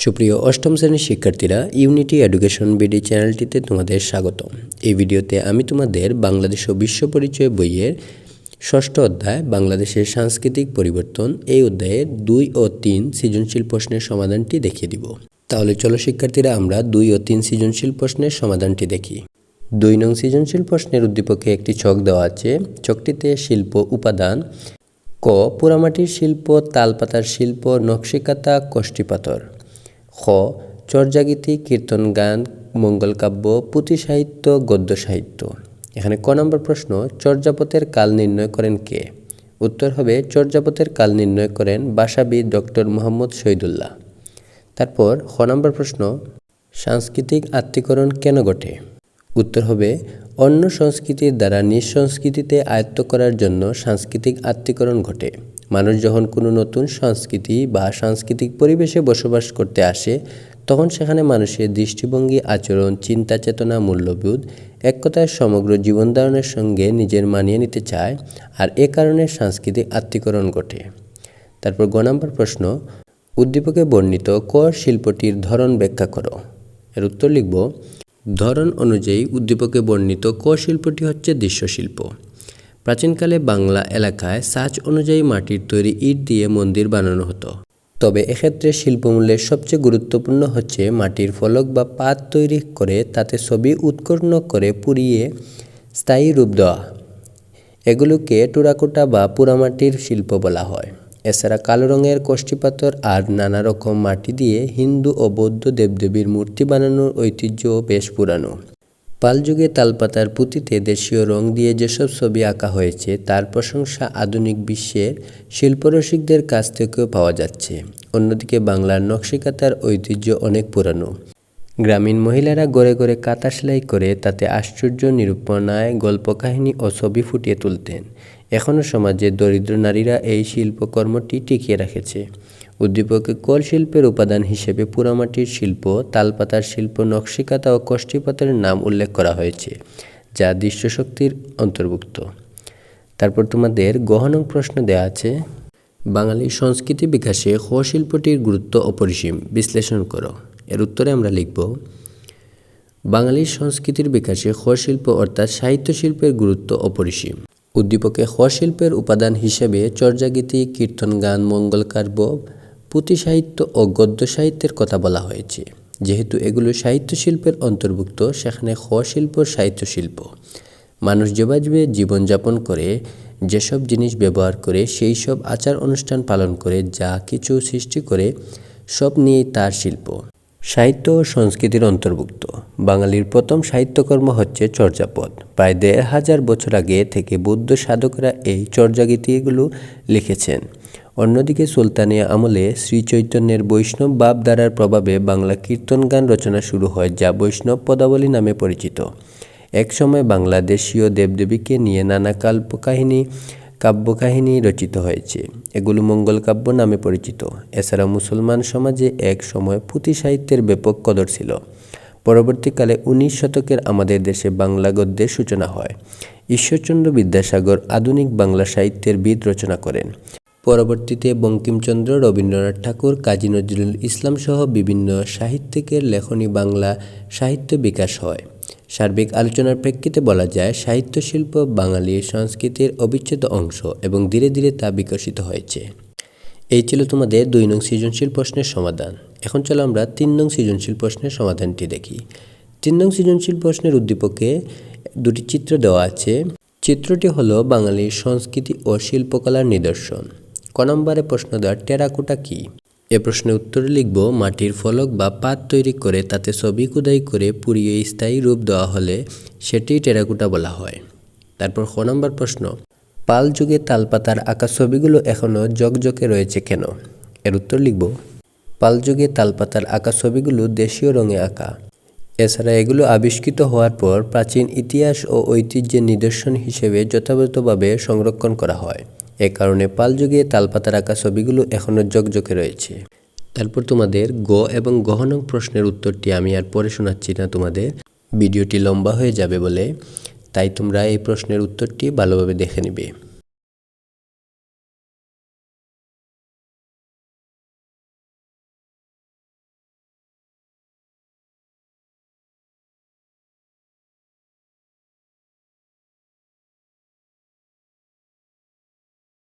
সুপ্রিয় অষ্টম শ্রেণির শিক্ষার্থীরা ইউনিটি এডুকেশন বিডি চ্যানেলটিতে তোমাদের স্বাগত এই ভিডিওতে আমি তোমাদের বাংলাদেশ ও বিশ্ব পরিচয় বইয়ের ষষ্ঠ অধ্যায়, বাংলাদেশের সাংস্কৃতিক পরিবর্তন, এই অধ্যায়ের দুই ও তিন সৃজনশীল প্রশ্নের সমাধানটি দেখিয়ে দিব। তাহলে চলো শিক্ষার্থীরা, আমরা দুই ও তিন সৃজনশীল প্রশ্নের সমাধানটি দেখি। দুই নং সৃজনশীল প্রশ্নের উদ্দীপকে একটি ছক দেওয়া আছে। ছকটিতে শিল্প, উপাদান, ক, পোড়ামাটির শিল্প, তালপাতার শিল্প, নকশিকাতা কষ্টিপাথর খ, চর্যাগীতি, কীর্তন, গান, মঙ্গল কাব্য, পুঁথি সাহিত্য, গদ্য সাহিত্য। এখানে ক নম্বর প্রশ্ন চর্যাপতের কাল নির্ণয় করেন কে? উত্তর হবে চর্যাপতের কাল নির্ণয় করেন বাসাবিদ ডক্টর মোহাম্মদ শহীদুল্লাহ। তারপর খ নম্বর প্রশ্ন, সাংস্কৃতিক আত্মীকরণ কেন ঘটে? উত্তর হবে, অন্য সংস্কৃতির দ্বারা নিজ সংস্কৃতিতে আয়ত্ত করার জন্য সাংস্কৃতিক আত্মীকরণ ঘটে। মানুষ যখন কোনো নতুন সংস্কৃতি বা সাংস্কৃতিক পরিবেশে বসবাস করতে আসে, তখন সেখানে মানুষের দৃষ্টিভঙ্গি, আচরণ, চিন্তা, চেতনা, মূল্যবোধ এক কথায় সমগ্র জীবনধারণের সঙ্গে নিজের মানিয়ে নিতে চায় আর এ কারণে সাংস্কৃতিক আত্মীকরণ ঘটে। তারপর গ নম্বর প্রশ্ন, উদ্দীপকে বর্ণিত ক শিল্পটির ধরন ব্যাখ্যা করো। এর উত্তর লিখব, ধরন অনুযায়ী উদ্দীপকে বর্ণিত ক শিল্পটি হচ্ছে দৃশ্যশিল্প। প্রাচীনকালে বাংলা এলাকায় সাজ অনুযায়ী মাটির তৈরি ইট দিয়ে মন্দির বানানো হতো। তবে এক্ষেত্রে শিল্পমূল্যের সবচেয়ে গুরুত্বপূর্ণ হচ্ছে মাটির ফলক বা পাত তৈরি করে তাতে ছবি উৎকর্ণ করে পুড়িয়ে স্থায়ী রূপ দেওয়া। এগুলোকে টুরাকোটা বা পোড়ামাটির শিল্প বলা হয়। এছাড়া কালো রঙের কষ্টিপাথর আর নানা রকম মাটি দিয়ে হিন্দু ও বৌদ্ধ দেবদেবীর মূর্তি বানানোর ঐতিহ্য বেশ পুরানো। পালযুগে তালপাতার পুঁতিতে দেশীয় রং দিয়ে যেসব ছবি আঁকা হয়েছে, তার প্রশংসা আধুনিক বিশ্বের শিল্পরসিকদের কাছ থেকেও পাওয়া যাচ্ছে। অন্যদিকে বাংলার নকশিকাতার ঐতিহ্য অনেক পুরানো। গ্রামীণ মহিলারা গড়ে গড়ে কাঁথা সেলাই করে তাতে আশ্চর্য নিরূপণায় গল্পকাহিনী ও ছবি ফুটিয়ে তুলতেন। এখনও সমাজে দরিদ্র নারীরা এই শিল্পকর্মটি টিকিয়ে রেখেছে। উদ্দীপকে কল শিল্পের উপাদান হিসেবে পোড়ামাটির শিল্প, তালপাতার শিল্প, নকশিকাতা ও কষ্টিপাতের নাম উল্লেখ করা হয়েছে, যা দৃশ্যশক্তির অন্তর্ভুক্ত। তারপর তোমাদের গহনং প্রশ্ন দেয়া আছে বাঙালির সংস্কৃতি বিকাশে হ শিল্পটির গুরুত্ব অপরিসীম, বিশ্লেষণ করো। এর উত্তরে আমরা লিখব বাঙালির সংস্কৃতির বিকাশে হ শিল্প অর্থাৎ সাহিত্য শিল্পের গুরুত্ব অপরিসীম। উদ্দীপকে হ শিল্পের উপাদান হিসেবে চর্যাগীতি, কীর্তন গান মঙ্গলকাব্য পুঁথি সাহিত্য ও গদ্য সাহিত্যের কথা বলা হয়েছে। যেহেতু এগুলো সাহিত্য শিল্পের অন্তর্ভুক্ত, সেখানে হ শিল্প সাহিত্য শিল্প। মানুষ যেভাবে জীবনযাপন করে, যেসব জিনিস ব্যবহার করে, সেই সব আচার অনুষ্ঠান পালন করে, যা কিছু সৃষ্টি করে, সব নিয়েই তার শিল্প। সাহিত্য ও সংস্কৃতির অন্তর্ভুক্ত। বাঙালির প্রথম সাহিত্যকর্ম হচ্ছে চর্যাপদ। প্রায় দেড় হাজার বছর আগে থেকে বৌদ্ধ সাধকরা এই চর্যাগীতিগুলো লিখেছেন। অন্যদিকে সুলতানিয়া আমলে শ্রীচৈতন্যের বৈষ্ণব ভাবধারার প্রভাবে বাংলা কীর্তন গান রচনা শুরু হয়, যা বৈষ্ণব পদাবলী নামে পরিচিত। একসময় বাংলাদেশীয় দেবদেবীকে নিয়ে নানা কাল্পকাহিনী, কাব্যকাহিনী রচিত হয়েছে। এগুলো মঙ্গল কাব্য নামে পরিচিত। এছাড়া মুসলমান সমাজে এক সময় পুঁথি সাহিত্যের ব্যাপক কদর ছিল। পরবর্তীকালে উনিশ শতকের আমাদের দেশে বাংলা গদ্যের সূচনা হয়। ঈশ্বরচন্দ্র বিদ্যাসাগর আধুনিক বাংলা সাহিত্যের বিদ রচনা করেন। পরবর্তীতে বঙ্কিমচন্দ্র, রবীন্দ্রনাথ ঠাকুর, কাজী নজরুল ইসলাম সহ বিভিন্ন সাহিত্যিকের লেখনী বাংলা সাহিত্য বিকাশ হয়। সার্বিক আলোচনার প্রেক্ষিতে বলা যায়, সাহিত্য শিল্প বাঙালির সংস্কৃতির অবিচ্ছেদ্য অংশ এবং ধীরে ধীরে তা বিকশিত হয়েছে। এই ছিল তোমাদের দুই নং সৃজনশীল প্রশ্নের সমাধান। এখন চলো আমরা তিন নং সৃজনশীল প্রশ্নের সমাধানটি দেখি। তিন নং সৃজনশীল প্রশ্নের উদ্দীপকে দুটি চিত্র দেওয়া আছে। চিত্রটি হলো বাঙালির সংস্কৃতি ও শিল্পকলার নিদর্শন। ক নম্বরে প্রশ্ন দেওয়া, টেরাকোটা কী? এ প্রশ্নের উত্তরে লিখব, মাটির ফলক বা পাত তৈরি করে তাতে ছবি কুদাই করে পুড়িয়ে স্থায়ী রূপ দেওয়া হলে সেটি টেরাকোটা বলা হয়। তারপর খ নম্বর প্রশ্ন, পাল যুগে তালপাতার আঁকা ছবিগুলো এখনও জকজকে রয়েছে কেন? এর উত্তর লিখব, পাল যুগে তালপাতার আঁকা ছবিগুলো দেশীয় রঙে আঁকা। এছাড়া এগুলো আবিষ্কৃত হওয়ার পর প্রাচীন ইতিহাস ও ঐতিহ্যের নিদর্শন হিসেবে যথাযথভাবে সংরক্ষণ করা হয়। এ কারণে পাল যুগে তালপাতার আঁকা ছবিগুলো এখনও জকজকে রয়েছে। তারপর তোমাদের গ এবং গহনং প্রশ্নের উত্তরটি আমি আর পরে শোনাচ্ছি না তোমাদের। ভিডিওটি লম্বা হয়ে যাবে বলে, তাই তোমরা এই প্রশ্নের উত্তরটি ভালোভাবে দেখে নিবে।